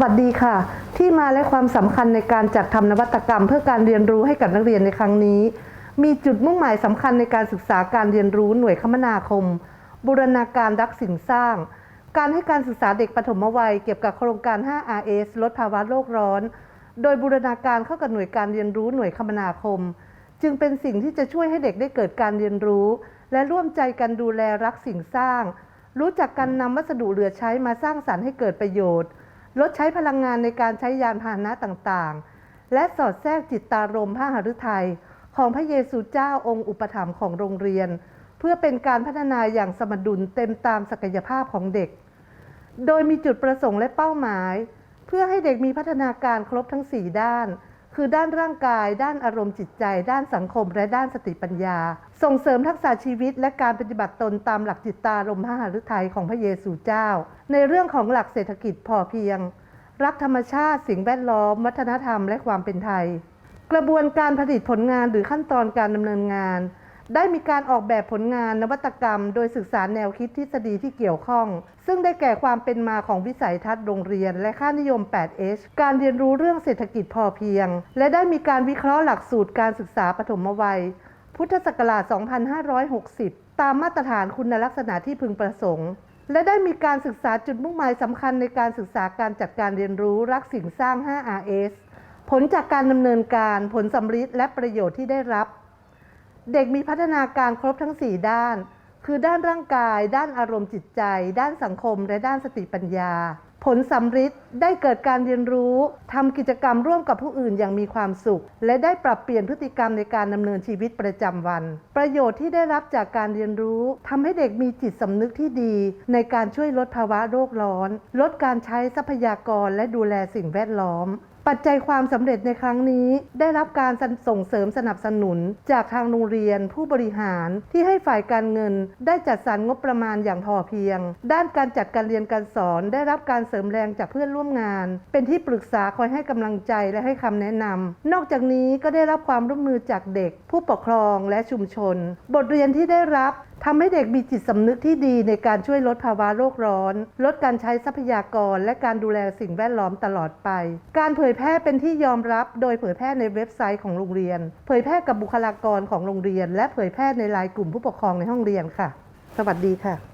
วัสดีค่ะ ที่มาและความสำคัญในการจัดทำนวัตกรรม เพื่อการเรียนรู้ให้กับนักเรียนในครั้งนี้ มีจุดมุ่งหมายสำคัญในการศึกษาการเรียนรู้หน่วยคมนาคม บูรณาการรักสิ่งสร้าง การให้การศึกษาเด็กปฐมวัย เกี่ยวกับโครงการ 5RS ลดภาวะโลกร้อน โดยบูรณาการเข้ากับหน่วยการเรียนรู้หน่วยคมนาคม จึงเป็นสิ่งที่จะช่วยให้เด็กได้เกิดการเรียนรู้ และร่วมใจกันดูแลรักสิ่งสร้าง รู้จักการนำวัสดุเหลือใช้มาสร้างสรรค์ให้เกิดประโยชน์ ลดใช้พลังงานในการใช้ยานพาหนะต่างๆ และสอดแทรกจิตตารมพระหฤทัยของพระเยซูเจ้าองค์อุปถัมภ์ของโรงเรียน เพื่อเป็นการพัฒนาอย่างสมดุลเต็มตามศักยภาพของเด็ก โดยมีจุดประสงค์และเป้าหมาย เพื่อให้เด็กมีพัฒนาการครบทั้ง 4 ด้าน คือด้านร่างกาย ด้านอารมณ์จิตใจ ด้านสังคม และด้านสติปัญญา ส่งเสริมทักษะชีวิต และการปฏิบัติตนตามหลักจิตตารมณ์พระหฤทัยของพระเยซูเจ้า ในเรื่องของหลักเศรษฐกิจพอเพียง รักธรรมชาติ สิ่งแวดล้อม วัฒนธรรม และความเป็นไทย กระบวนการผลิตผลงานหรือขั้นตอนการดำเนินงาน ได้มีการออกแบบผลงานนวัตกรรม โดยศึกษาแนวคิดทฤษฎีที่เกี่ยวข้อง ซึ่งได้แก่ความเป็นมาของวิสัยทัศน์โรงเรียน และค่านิยม 8H การเรียนรู้เรื่องเศรษฐกิจพอเพียง และได้มีการวิเคราะห์หลักสูตรการศึกษาปฐมวัย พุทธศักราช 2560 ตามมาตรฐานคุณลักษณะที่พึงประสงค์ และได้มีการศึกษาจุดมุ่งหมายสำคัญในการศึกษาการจัดการเรียนรู้รักสิ่งสร้าง 5RS ผลจากการดำเนินการผลสำลิดและประโยชน์ที่ได้รับ เด็กมีพัฒนาการครบทั้ง 4 ด้าน คือด้านร่างกาย ด้านอารมณ์จิตใจ ด้านสังคม และด้านสติปัญญา ผลสำฤทธิ์ได้เกิดการเรียนรู้ทำกิจกรรมร่วมกับผู้อื่นอย่างมีความสุข และได้ปรับเปลี่ยนพฤติกรรมในการดำเนินชีวิตประจำวัน ประโยชน์ที่ได้รับจากการเรียนรู้ทำให้เด็กมีจิตสำนึกที่ดี ในการช่วยลดภาวะโลกร้อน ลดการใช้ทรัพยากรและดูแลสิ่งแวดล้อม ปัจจัยความสำเร็จในครั้งนี้ ได้รับการส่งเสริมสนับสนุน จากทางโรงเรียนผู้บริหารที่ให้ฝ่ายการเงิน ได้จัดสรรงบประมาณอย่างพอเพียง ด้านการจัดการเรียนการสอน ได้รับการเสริมแรงจากเพื่อนร่วมงาน เป็นที่ปรึกษาคอยให้กำลังใจและให้คำแนะนำนอกจากนี้ก็ได้รับความร่วมมือจากเด็ก ผู้ปกครองและชุมชน บทเรียนที่ได้รับทำให้เด็กมีจิตสำนึกที่ดีในการช่วยลดภาวะโลกร้อน ลดการใช้ทรัพยากร และการดูแลสิ่งแวดล้อมตลอดไป การเผยยแพร่เป็นที่ยอมรับโดยเผยแพร่ในเว็บไซต์ของโรงเรียน เผยแพร่กับบุคลากรของโรงเรียน และเผยแพร่ในไลน์กลุ่มผู้ปกครองในห้องเรียนค่ะ สวัสดีค่ะ